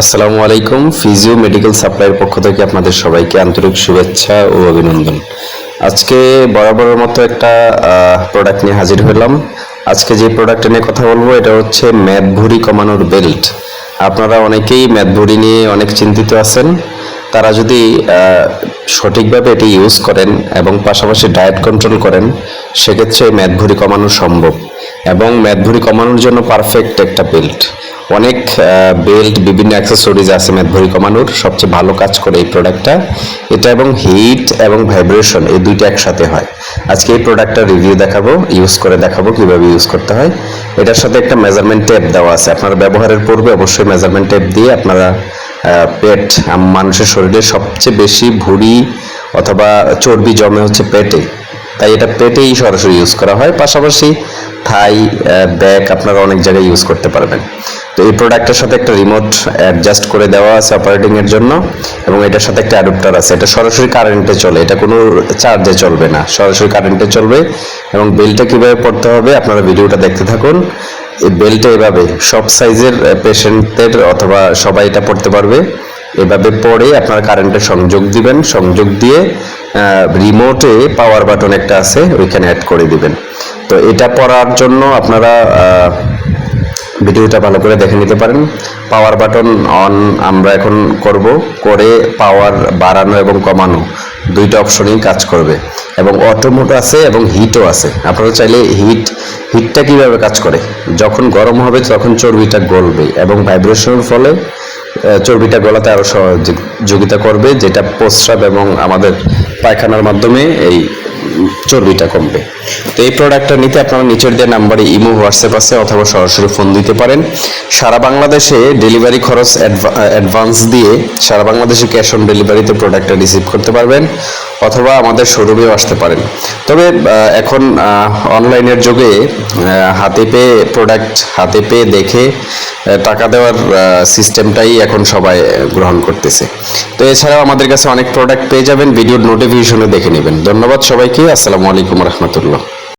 আসসালামু আলাইকুম। Physio medical সাপ্লাইয়ের পক্ষ থেকে আপনাদের সবাইকে আন্তরিক শুভেচ্ছা ও অভিনন্দন। আজকে বরাবরের মতো একটা প্রোডাক্ট নিয়ে হাজির হলাম। আজকে যে প্রোডাক্ট নিয়ে কথা বলব, এটা হচ্ছে ম্যাদ ভুঁড়ি কমানোর বেল্ট আপনারা অনেকেই ম্যাদ ভুঁড়ি নিয়ে অনেক চিন্তিত আছেন। তারা যদি সঠিকভাবে এটি ইউজ করেন এবং পাশাপাশি ডায়েট কন্ট্রোল করেন, সেক্ষেত্রে ম্যাদ ভুঁড়ি কমানো সম্ভব। এবং ম্যাদ ভুঁড়ি কমানোর জন্য পারফেক্ট একটা বেল্ট অনেক বেল্ট বিভিন্ন অ্যাক্সেসরিজ আছে ম্যাদ ভুঁড়ি কমানোর। সবচেয়ে ভালো কাজ করে এই প্রোডাক্টটা এটা এবং হিট এবং ভাইব্রেশন এই দুইটা একসাথে হয়। আজকে এই প্রোডাক্টটা রিভিউ দেখাবো ইউজ করে দেখাবো কীভাবে ইউজ করতে হয়। এটার সাথে একটা মেজারমেন্ট টেপ দেওয়া আছে। আপনারা ব্যবহারের পূর্বে অবশ্যই মেজারমেন্ট টেপ দিয়ে আপনারা পেট মানুষের শরীরে সবচেয়ে বেশি ভুঁড়ি অথবা চর্বি জমে হচ্ছে পেটে। তাই এটা পেটেই সরাসরি ইউজ করা হয়। পাশাপাশি থাই ব্যাগ আপনারা অনেক জায়গায় ইউজ করতে পারবেন। তো এই প্রোডাক্টের সাথে একটা রিমোট অ্যাডজাস্ট করে দেওয়া আছে অপারেটিং এর জন্য এবং এটার সাথে একটা অ্যাডাপ্টার আছে। এটা সরাসরি কারেন্টে চলে, এটা কোনো চার্জে চলবে না, সরাসরি কারেন্টে চলবে এবং বেলটা কীভাবে পড়তে হবে আপনারা ভিডিওটা দেখতে থাকুন। এই বেলটা এভাবে সব সাইজের পেশেন্টদের অথবা সবাই এটা পড়তে পারবে। এভাবে পরে আপনারা কারেন্টের সংযোগ দিবেন, সংযোগ দিয়ে রিমোটে পাওয়ার বাটন একটা আছে, ওইখানে অ্যাড করে দিবেন। তো এটা পড়ার জন্য আপনারা ভিডিওটা ভালো করে দেখে নিতে পারেন। পাওয়ার বাটন অন আমরা এখন করব, করে পাওয়ার বাড়ানো এবং কমানো। দুইটা অপশনই কাজ করবে। এবং অটোমোট আছে এবং হিটও আছে। আপনারা চাইলে হিট হিটটা কীভাবে কাজ করে? যখন গরম হবে তখন চর্বিটা গলবে এবং ভাইব্রেশনের ফলে চর্বিটা গলাতে আরও সহযোগিতা করবে, যেটা প্রস্রাব এবং আমাদের পায়খানার মাধ্যমে এই চর্বিটা কমবে। তো এই প্রোডাক্টটা নিতে আপনারা নিচের দেওয়া নাম্বারে ইমো হোয়াটসঅ্যাপ আছে অথবা সরাসরি ফোন দিতে পারেন। সারা বাংলাদেশে ডেলিভারি খরচ অ্যাডভান্স দিয়ে সারা বাংলাদেশে ক্যাশ অন ডেলিভারিতে প্রোডাক্টটা রিসিভ করতে পারবেন। অথবা আমাদের শোরুমেও আসতে পারেন। তবে এখন অনলাইনের যুগে হাতে পেয়ে প্রোডাক্ট হাতে পেয়ে দেখে টাকা দেওয়ার সিস্টেমটাই এখন সবাই গ্রহণ করতেছে। তো এছাড়াও আমাদের কাছে অনেক প্রোডাক্ট পেয়ে যাবেন ভিডিওর নোটিফিকেশনে দেখে নেবেন। ধন্যবাদ সবাইকে, আসসালামু আলাইকুম রহমতুল্লাহ।